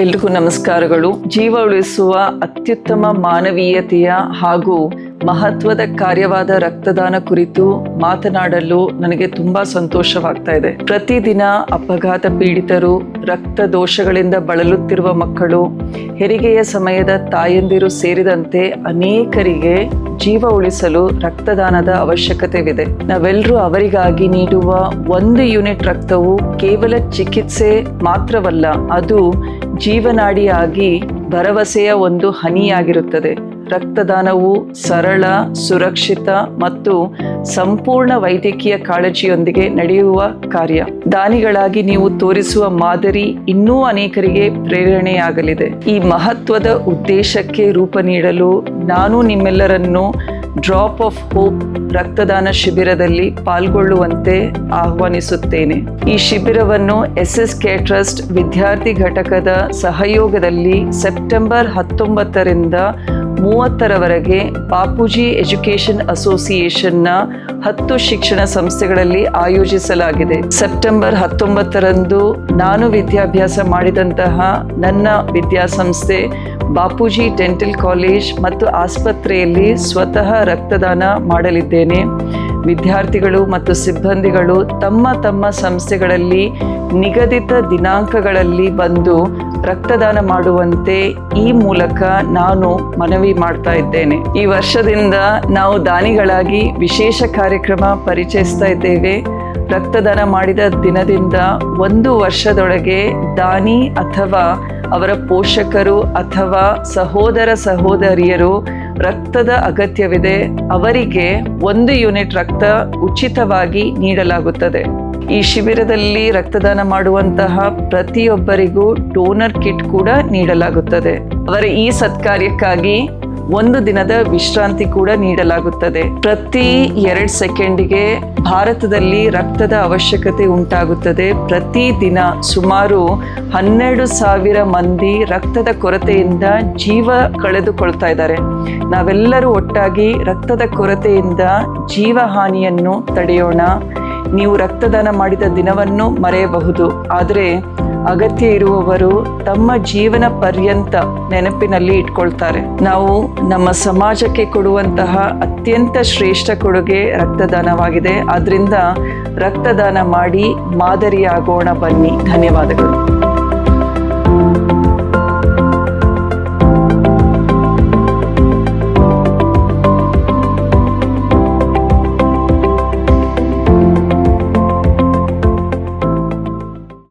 ಎಲ್ರಿಗೂ ನಮಸ್ಕಾರಗಳು. ಜೀವ ಉಳಿಸುವ ಅತ್ಯುತ್ತಮ ಮಾನವೀಯತೆಯ ಹಾಗೂ ಮಹತ್ವದ ಕಾರ್ಯವಾದ ರಕ್ತದಾನ ಕುರಿತು ಮಾತನಾಡಲು ನನಗೆ ತುಂಬಾ ಸಂತೋಷವಾಗ್ತಾ ಇದೆ. ಪ್ರತಿದಿನ ಅಪಘಾತ ಪೀಡಿತರು, ರಕ್ತ ದೋಷಗಳಿಂದ ಬಳಲುತ್ತಿರುವ ಮಕ್ಕಳು, ಹೆರಿಗೆಯ ಸಮಯದ ತಾಯಂದಿರು ಸೇರಿದಂತೆ ಅನೇಕರಿಗೆ ಜೀವ ಉಳಿಸಲು ರಕ್ತದಾನದ ಅವಶ್ಯಕತೆವಿದೆ. ನಾವೆಲ್ಲರೂ ಅವರಿಗಾಗಿ ನೀಡುವ ಒಂದು ಯೂನಿಟ್ ರಕ್ತವು ಕೇವಲ ಚಿಕಿತ್ಸೆ ಮಾತ್ರವಲ್ಲ, ಅದು ಜೀವನಾಡಿಯಾಗಿ ಭರವಸೆಯ ಒಂದು ಹನಿಯಾಗಿರುತ್ತದೆ. ರಕ್ತದಾನವು ಸರಳ, ಸುರಕ್ಷಿತ ಮತ್ತು ಸಂಪೂರ್ಣ ವೈದ್ಯಕೀಯ ಕಾಳಜಿಯೊಂದಿಗೆ ನಡೆಯುವ ಕಾರ್ಯ. ದಾನಿಗಳಾಗಿ ನೀವು ತೋರಿಸುವ ಮಾದರಿ ಇನ್ನೂ ಅನೇಕರಿಗೆ ಪ್ರೇರಣೆಯಾಗಲಿದೆ. ಈ ಮಹತ್ವದ ಉದ್ದೇಶಕ್ಕೆ ರೂಪ ನೀಡಲು ನಾನು ನಿಮ್ಮೆಲ್ಲರನ್ನು ಡ್ರಾಪ್ ಆಫ್ ಹೋಪ್ ರಕ್ತದಾನ ಶಿಬಿರದಲ್ಲಿ ಪಾಲ್ಗೊಳ್ಳುವಂತೆ ಆಹ್ವಾನಿಸುತ್ತೇನೆ. ಈ ಶಿಬಿರವನ್ನು ಎಸ್ ಎಸ್ ಕೆ ಟ್ರಸ್ಟ್ ವಿದ್ಯಾರ್ಥಿ ಘಟಕದ ಸಹಯೋಗದಲ್ಲಿ ಸೆಪ್ಟೆಂಬರ್ ಹತ್ತೊಂಬತ್ತರಿಂದ ಮೂವತ್ತರವರೆಗೆ ಬಾಪೂಜಿ ಎಜುಕೇಷನ್ ಅಸೋಸಿಯೇಷನ್ನ ಹತ್ತು ಶಿಕ್ಷಣ ಸಂಸ್ಥೆಗಳಲ್ಲಿ ಆಯೋಜಿಸಲಾಗಿದೆ. ಸೆಪ್ಟೆಂಬರ್ ಹತ್ತೊಂಬತ್ತರಂದು ನಾನು ವಿದ್ಯಾಭ್ಯಾಸ ಮಾಡಿದಂತಹ ನನ್ನ ವಿದ್ಯಾಸಂಸ್ಥೆ ಬಾಪೂಜಿ ಡೆಂಟಲ್ ಕಾಲೇಜ್ ಮತ್ತು ಆಸ್ಪತ್ರೆಯಲ್ಲಿ ಸ್ವತಃ ರಕ್ತದಾನ ಮಾಡಲಿದ್ದೇನೆ. ವಿದ್ಯಾರ್ಥಿಗಳು ಮತ್ತು ಸಿಬ್ಬಂದಿಗಳು ತಮ್ಮ ತಮ್ಮ ಸಂಸ್ಥೆಗಳಲ್ಲಿ ನಿಗದಿತ ದಿನಾಂಕಗಳಲ್ಲಿ ಬಂದು ರಕ್ತದಾನ ಮಾಡುವಂತೆ ಈ ಮೂಲಕ ನಾನು ಮನವಿ ಮಾಡ್ತಾ ಇದ್ದೇನೆ. ಈ ವರ್ಷದಿಂದ ನಾವು ದಾನಿಗಳಾಗಿ ವಿಶೇಷ ಕಾರ್ಯಕ್ರಮ ಪರಿಚಯಿಸ್ತಾ ಇದ್ದೇವೆ. ರಕ್ತದಾನ ಮಾಡಿದ ದಿನದಿಂದ ಒಂದು ವರ್ಷದೊಳಗೆ ದಾನಿ ಅಥವಾ ಅವರ ಪೋಷಕರು ಅಥವಾ ಸಹೋದರ ಸಹೋದರಿಯರು ರಕ್ತದ ಅಗತ್ಯವಿದೆ. ಅವರಿಗೆ ಒಂದು ಯೂನಿಟ್ ರಕ್ತ ಉಚಿತವಾಗಿ ನೀಡಲಾಗುತ್ತದೆ. ಈ ಶಿಬಿರದಲ್ಲಿ ರಕ್ತದಾನ ಮಾಡುವಂತಹ ಪ್ರತಿಯೊಬ್ಬರಿಗೂ ಡೋನರ್ ಕಿಟ್ ಕೂಡ ನೀಡಲಾಗುತ್ತದೆ. ಅವರ ಈ ಸತ್ಕಾರ್ಯಕ್ಕಾಗಿ ಒಂದು ದಿನದ ವಿಶ್ರಾಂತಿ ಕೂಡ ನೀಡಲಾಗುತ್ತದೆ. ಪ್ರತಿ ಎರಡ್ ಸೆಕೆಂಡಿಗೆ ಭಾರತದಲ್ಲಿ ರಕ್ತದ ಅವಶ್ಯಕತೆ ಉಂಟಾಗುತ್ತದೆ. ಪ್ರತಿ ದಿನ ಸುಮಾರು ಹನ್ನೆರಡು ಸಾವಿರ ಮಂದಿ ರಕ್ತದ ಕೊರತೆಯಿಂದ ಜೀವ ಕಳೆದುಕೊಳ್ತಾ ಇದ್ದಾರೆ. ನಾವೆಲ್ಲರೂ ಒಟ್ಟಾಗಿ ರಕ್ತದ ಕೊರತೆಯಿಂದ ಜೀವ ಹಾನಿಯನ್ನು ತಡೆಯೋಣ. ನೀವು ರಕ್ತದಾನ ಮಾಡಿದ ದಿನವನ್ನು ಮರೆಯಬಹುದು. ಆದರೆ ಅಗತ್ಯ ಇರುವವರು ತಮ್ಮ ಜೀವನ ಪರ್ಯಂತ ನೆನಪಿನಲ್ಲಿ ಇಟ್ಕೊಳ್ತಾರೆ. ನಾವು ನಮ್ಮ ಸಮಾಜಕ್ಕೆ ಕೊಡುವಂತಹ ಅತ್ಯಂತ ಶ್ರೇಷ್ಠ ಕೊಡುಗೆ ರಕ್ತದಾನವಾಗಿದೆ. ಆದ್ರಿಂದ ರಕ್ತದಾನ ಮಾಡಿ ಮಾದರಿಯಾಗೋಣ ಬನ್ನಿ. ಧನ್ಯವಾದಗಳು.